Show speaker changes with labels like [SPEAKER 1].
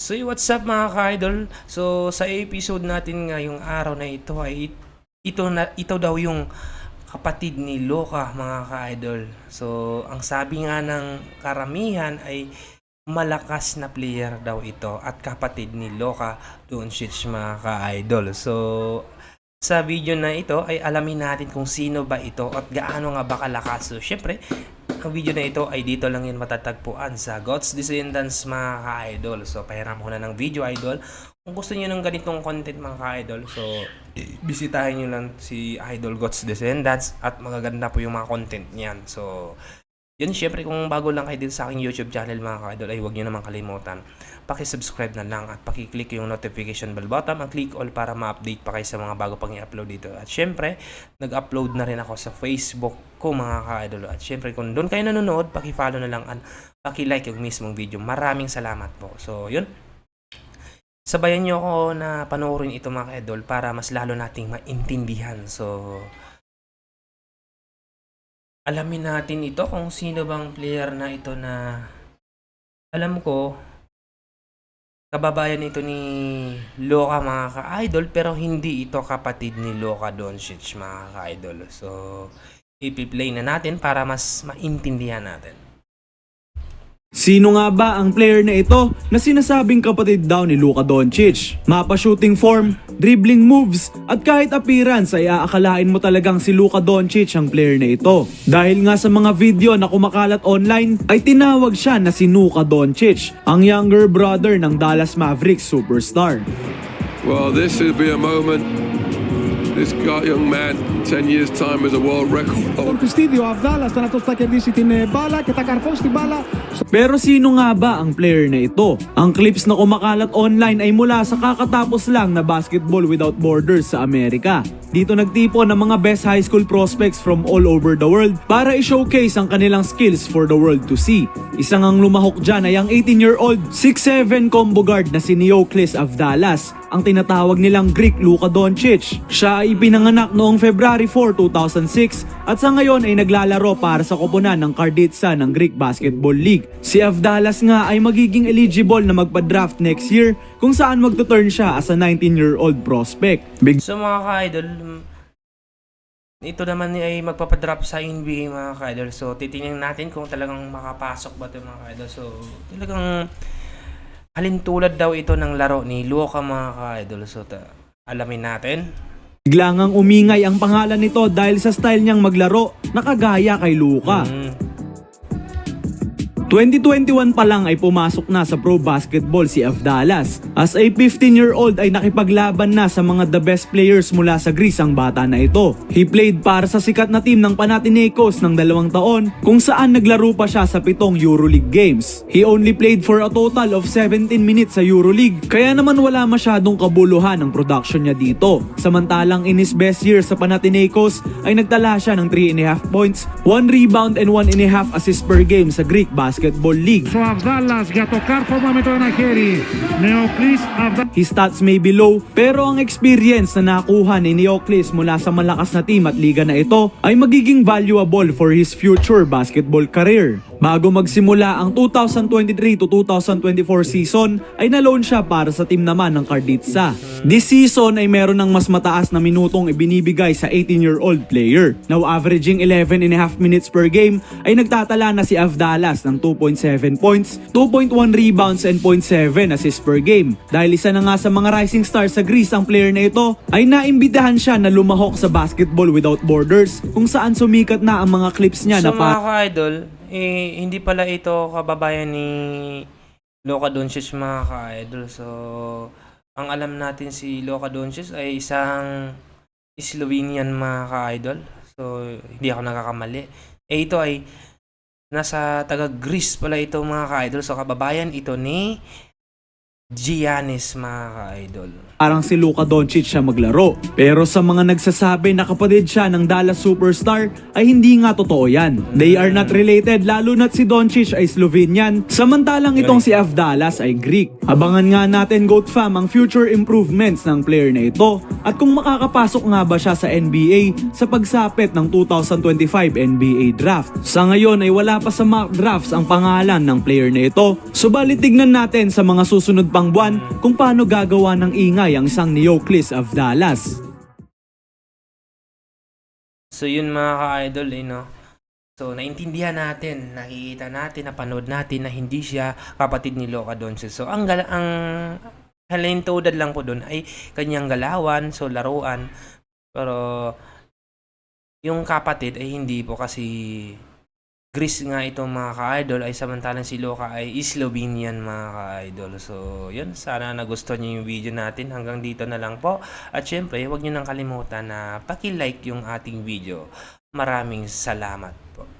[SPEAKER 1] So what's up mga ka-idol? So sa episode natin ngayong araw na ito ay ito na ito daw yung kapatid ni Loka mga ka-idol. So ang sabi nga ng karamihan ay malakas na player daw ito at kapatid ni Loka Doncic mga ka-idol. So sa video na ito ay alamin natin kung sino ba ito at gaano nga ba kalakas. So syempre ang video na ito ay dito lang yan matatagpuan sa God's Descendants mga ka-idol. So, pahiram ko na ng video idol. Kung gusto niyo ng ganitong content mga ka-idol, so, bisitahin niyo lang si Idol God's Descendants at magaganda po yung mga content niyan. So, yun, syempre kung bago lang kayo dito sa aking YouTube channel mga ka-idol, ay huwag niyo naman kalimutan. Pakisubscribe na lang at pakiclick yung notification bell button at click all para ma-update pa kayo sa mga bago pang i-upload dito. At syempre, nag-upload na rin ako sa Facebook ko mga ka-idol. At syempre, kung doon kayo nanonood, paki-follow na lang at paki-like yung mismong video. Maraming salamat po. So, yun. Sabayan nyo ako na panoorin ito mga ka-idol para mas lalo nating maintindihan. So, alamin natin ito kung sino bang player na ito na alam ko kababayan ito ni Loka mga ka-idol pero hindi ito kapatid ni Loka Doncic mga ka-idol. So, ipi-play na natin para mas maintindihan natin.
[SPEAKER 2] Sino nga ba ang player na ito na sinasabing kapatid daw ni Luka Doncic? Mapa shooting form, dribbling moves, at kahit appearance ay aakalain mo talagang si Luka Doncic ang player na ito. Dahil nga sa mga video na kumakalat online ay tinawag siya na si Luka Doncic, ang younger brother ng Dallas Mavericks superstar.
[SPEAKER 3] Well, this will be a moment. This guy, young man, 10 years' time is a world record.
[SPEAKER 4] Prestidio Avdala sta na to sta in bala, kita karpos di bala.
[SPEAKER 2] Pero sino nga ba ang player na ito? Ang clips na kumakalat online ay mula sa kakatapos lang na Basketball Without Borders sa Amerika. Dito nagtipo ng mga best high school prospects from all over the world para i-showcase ang kanilang skills for the world to see. Isang ang lumahok dyan ay ang 18-year-old 6'7 combo guard na si Neoclis Avdalas, ang tinatawag nilang Greek Luka Doncic. Siya ay pinanganak noong February 4, 2006 at sa ngayon ay naglalaro para sa koponan ng Karditsa ng Greek Basketball League. Si Avdalas nga ay magiging eligible na magpa-draft next year kung saan magto-turn siya as a 19-year-old prospect. Big
[SPEAKER 1] So mga ka-idol, mm, ito naman ay magpapadrop sa NBA mga ka-idol. So titingnan natin kung talagang makapasok ba ito mga ka-idol. So talagang halintulad daw ito ng laro ni Luka mga ka-idol. So ta- alamin natin.
[SPEAKER 2] Bigla ngang umingay ang pangalan nito dahil sa style niyang maglaro na kagaya kay Luka.
[SPEAKER 1] Mm,
[SPEAKER 2] 2021 pa lang ay pumasok na sa pro basketball si F. Dallas. As a 15-year-old ay nakipaglaban na sa mga the best players mula sa Greece ang bata na ito. He played para sa sikat na team ng Panathinaikos ng dalawang taon kung saan naglaro pa siya sa pitong Euroleague games. He only played for a total of 17 minutes sa Euroleague kaya naman wala masyadong kabuluhan ang production niya dito. Samantalang in his best year sa Panathinaikos ay nagtala siya ng 3.5 points, 1 rebound and 1.5 assist per game sa Greek Basketball League.
[SPEAKER 4] Ο Αβδάλλας για το κάρφωμα με το ένα χέρι. Νεοκλής Αβδάλλας.
[SPEAKER 2] His stats may be low, pero ang experience na nakuha ni Neoclis mula sa malakas na team at liga na ito ay magiging valuable for his future basketball career. Bago magsimula ang 2023 to 2024 season, ay na-loan siya para sa team naman ng Carditsa. This season ay meron ng mas mataas na minutong ibinibigay sa 18-year-old player. Now averaging 11 and a half minutes per game, ay nagtatala na si Avdalas ng 2.7 points, 2.1 rebounds and 0.7 assists per game. Dahil isa na nga sa mga rising stars sa Greece ang player na ito, ay naimbitahan siya na lumahok sa Basketball Without Borders kung saan sumikat na ang mga clips niya
[SPEAKER 1] so
[SPEAKER 2] na pa
[SPEAKER 1] mga ka-idol, eh, hindi pala ito kababayan ni Luka Doncic mga ka-idol. So, ang alam natin si Luka Doncic ay isang Slovenian mga ka-idol. So, hindi ako nakakamali. Eh, ito ay nasa taga Greece pala ito mga ka-idol. So, kababayan ito ni Giannis mga ka-idol.
[SPEAKER 2] parang si Luka Doncic siya maglaro. Pero sa mga nagsasabi na kapatid siya ng Dallas superstar ay hindi nga totoo yan. They are not related lalo na't si Doncic ay Slovenian samantalang itong si F. Dallas ay Greek. Abangan nga natin Goat Fam ang future improvements ng player na ito at kung makakapasok nga ba siya sa NBA sa pagsapit ng 2025 NBA Draft. Sa ngayon ay wala pa sa mock drafts ang pangalan ng player na ito, subalit tignan natin sa mga susunod pang buwan kung paano gagawa ng ingay ang isang Neoclis of Dallas.
[SPEAKER 1] So yun mga ka-idol eh no. So naintindihan natin, nakikita natin, napanood natin na hindi siya kapatid ni Luka Doncic. So ang ang halintudad lang po doon ay kanyang galawan, so laruan. Pero yung kapatid ay hindi po kasi Greece nga itong mga ka-idol ay samantalang si Luka ay Slovenian mga ka-idol. So, yun. Sana nagustuhan niyo yung video natin. Hanggang dito na lang po. At syempre, huwag niyo nang kalimutan na paki-like yung ating video. Maraming salamat po.